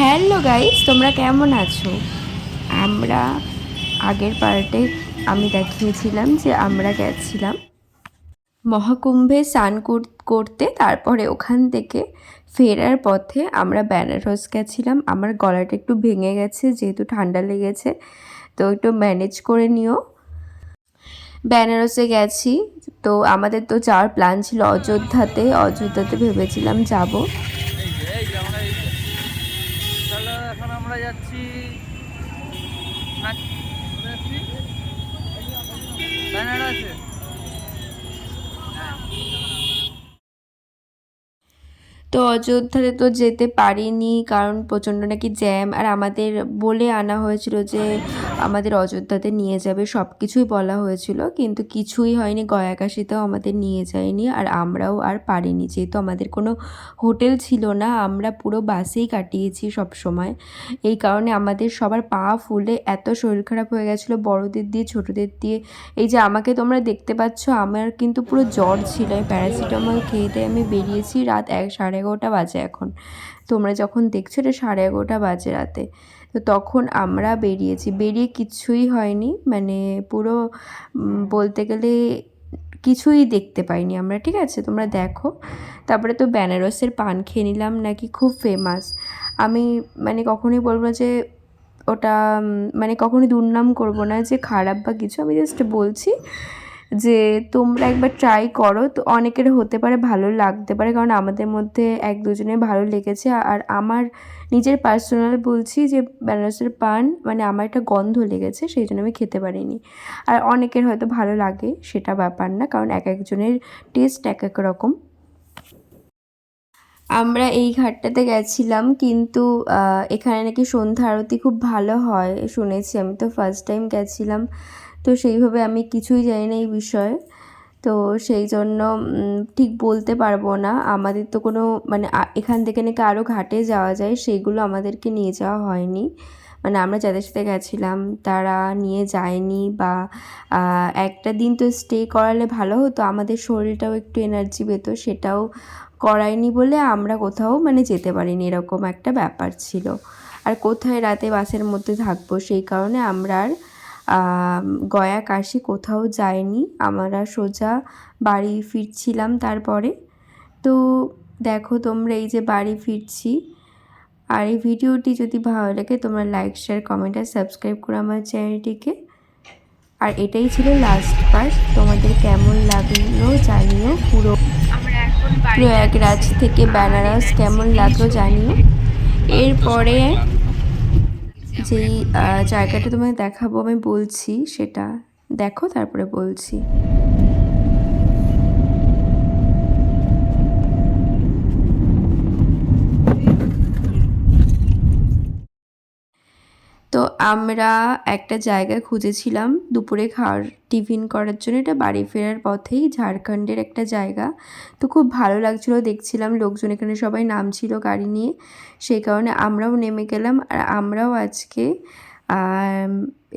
Hello guys, তোমরা কেমন আছো? আমরা আগের পার্টে আমি দেখিয়েছিলাম যে আমরা গেছিলাম মহাকুম্ভে স্নান করতে, তারপরে ওখান থেকে ফেরার পথে আমরা বেনারস গেছিলাম। আমার গলাটা একটু ভেঙে গেছে, যেহেতু ঠান্ডা লেগেছে, তো একটু ম্যানেজ করে নিও। বেনারসে গেছি, তো আমাদের তো যাওয়ার প্ল্যান ছিল অযোধ্যাতে। অযোধ্যাতে ভেবেছিলাম যাব এই যে এই যে আমরা এই যে তাহলে এখন আমরা যাচ্ছি নাক- তো অযোধ্যাতে তো যেতে পারিনি, কারণ প্রচণ্ড নাকি জ্যাম। আর আমাদের বলে আনা হয়েছিল যে আমাদের অযোধ্যাতে নিয়ে যাবে সব কিছুই বলা হয়েছিল, কিন্তু কিছুই হয়নি, গয়াকাশিতেও আমাদের নিয়ে যায়নি, আর আমরাও আর পারিনি। যেহেতু আমাদের কোনো হোটেল ছিল না, আমরা পুরো বাসেই কাটিয়েছি সব সময়। এই কারণে আমাদের সবার পা ফুলে, এত শরীর খারাপ হয়ে গেছিল বড়দের দিয়ে, ছোটদের দিয়ে। এই যে আমাকে তোমরা দেখতে পাচ্ছ, আমার কিন্তু পুরো জ্বর ছিল প্যারাসিটামল খেয়ে দিয়ে আমি বেরিয়েছি রাত এক, সাড়ে এগারোটা বাজে এখন। তোমরা যখন দেখছ এটা সাড়ে এগারোটা বাজে রাতে। তো তখন আমরা বেরিয়েছি। বেরিয়ে কিছুই হয়নি। মানে পুরো বলতে গেলে কিছুই দেখতে পাইনি আমরা, ঠিক আছে? তোমরা দেখো। তারপরে তো বেনারসের পান খেয়ে নিলাম, নাকি খুব ফেমাস আমি মানে কখনোই বলব যে ওটা মানে কখনোই দুর্নাম করব না যে খারাপ বা কিছু। আমি জাস্ট বলছি যে তোমরা একবার ট্রাই করো, তো অনেকের হতে পারে ভালো লাগতে পারে, কারণ আমাদের মধ্যে এক দুজনে ভালো লেগেছে। আর আমার নিজের পার্সোনাল বলছি যে বেনারসের পান মানে আমার একটা গন্ধ লেগেছে, সেই জন্য আমি খেতে পারিনি। আর অনেকের হয়তো ভালো লাগে, সেটা ব্যাপার না, কারণ এক একজনের টেস্ট এক এক রকম। আমরা এই ঘাটটাতে গেছিলাম, কিন্তু এখানে নাকি সন্ধ্যা আরতি খুব ভালো হয়, শুনেছি। আমি তো ফার্স্ট টাইম গেছিলাম। তো সেইভাবে আমি কিছুই জানি না এই বিষয়ে। তো সেই জন্য ঠিক বলতে পারব না। আমাদের তো কোনো মানে এখান থেকে নাকি আরও ঘাটে যাওয়া যায় সেইগুলো আমাদেরকে নিয়ে যাওয়া হয়নি। মানে আমরা যাদের সাথে গেছিলাম, তারা নিয়ে যায়নি বা একটা দিন তো স্টে করালে ভালো হতো, আমাদের শরীরটাও একটু এনার্জি পেতো, সেটাও করায়নি বলে আমরা কোথাও মানে যেতে পারিনি, এরকম একটা ব্যাপার ছিল। আর কোথায় রাতে বাসের মধ্যে থাকব, সেই কারণে আমরা আর গয়া কাশি কোথাও যায়নি আমরা সোজা বাড়ি ফিরছিলাম তারপরে। তো দেখো তোমরা এই যে বাড়ি ফিরছি। আর এই ভিডিওটি যদি ভালো লাগে তোমরা লাইক শেয়ার কমেন্ট আর সাবস্ক্রাইব করো আমার চ্যানেলটিকে। আর এটাই ছিল লাস্ট পার্ট তোমাদের কেমন লাগল জানিও। পুরো প্রয়াগরাজ থেকে বেনারস কেমন লাগল জানিও। এরপরে যেই জায়গাটা তোমায় দেখাবো আমি বলছি সেটা। দেখো তারপরে বলছি। তো আমরা একটা জায়গা খুঁজেছিলাম দুপুরে খাওয়ার টিফিন করার জন্য। এটা বাড়ি ফেরার পথেই ঝাড়খণ্ডের একটা জায়গা। তো খুব ভালো লাগছিল, দেখছিলাম লোকজন এখানে সবাই নামছিল গাড়ি নিয়ে। সেই কারণে আমরাও নেমে গেলাম আর আমরাও আজকে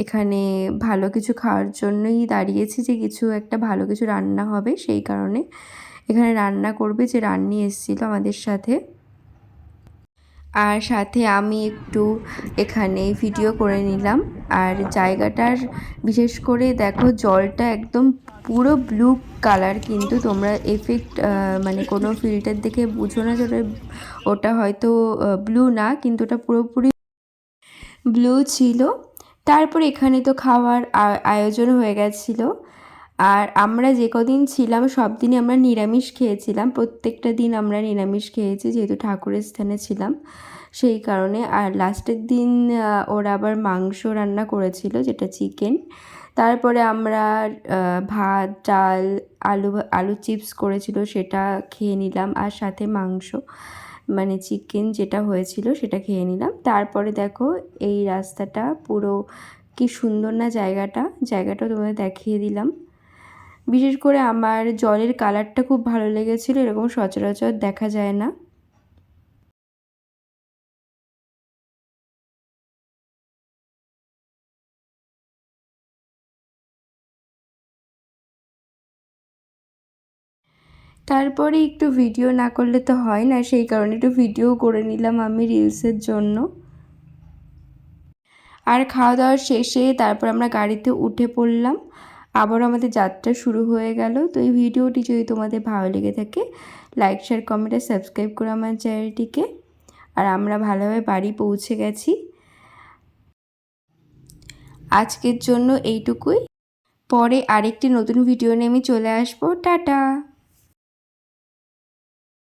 এখানে ভালো কিছু খাওয়ার জন্যই দাঁড়িয়েছি যে কিছু একটা ভালো কিছু রান্না হবে। সেই কারণে এখানে রান্না করবে যে রান্নি এসেছিল আমাদের সাথে। আর সাথে আমি একটু এখানে ভিডিও করে নিলাম। আর জায়গাটার বিশেষ করে দেখো, জলটা একদম পুরো ব্লু কালার কিন্তু তোমরা এফেক্ট মানে কোনো ফিল্টার দেখে বুঝো না যে ওটা হয়তো ব্লু না, কিন্তু ওটা পুরোপুরি ব্লু ছিল। তারপর এখানে তো খাওয়ার আয়োজন হয়ে গেছিল। আর আমরা যে কদিন ছিলাম, সব দিনই আমরা নিরামিষ খেয়েছিলাম। প্রত্যেকটা দিন আমরা নিরামিষ খেয়েছি, যেহেতু ঠাকুরের স্থানে ছিলাম। সেই কারণে আর লাস্টের দিন ওরা আবার মাংস রান্না করেছিল, যেটা চিকেন। তারপরে আমরা ভাত, ডাল, আলু আলু চিপস করেছিল, সেটা খেয়ে নিলাম। আর সাথে মাংস মানে চিকেন যেটা হয়েছিল, সেটা খেয়ে নিলাম। তারপরে দেখো, এই রাস্তাটা পুরো কি সুন্দর না জায়গাটা। জায়গাটা তোমাদের দেখিয়ে দিলাম। বিশেষ করে আমার জলের কালারটা খুব ভালো লেগেছিল এরকম সচরাচর দেখা যায় না। তারপরে একটু ভিডিও না করলে তো হয় না, সেই কারণে একটু ভিডিও করে নিলাম আমি রিলসের জন্য। আর খাওয়া দাওয়া শেষে তারপর আমরা গাড়িতে উঠে পড়লাম। আবার আমাদের যাত্রা শুরু হয়ে গেল। তো এই ভিডিওটি যদি তোমাদের ভালো লেগে থাকে লাইক শেয়ার কমেন্ট আর সাবস্ক্রাইব করো আমার চ্যানেলটিকে। আর আমরা ভালোভাবে বাড়ি পৌঁছে গেছি। আজকের জন্য এইটুকুই। পরে আরেকটি নতুন ভিডিও নিয়ে আমি চলে আসব। টাটা!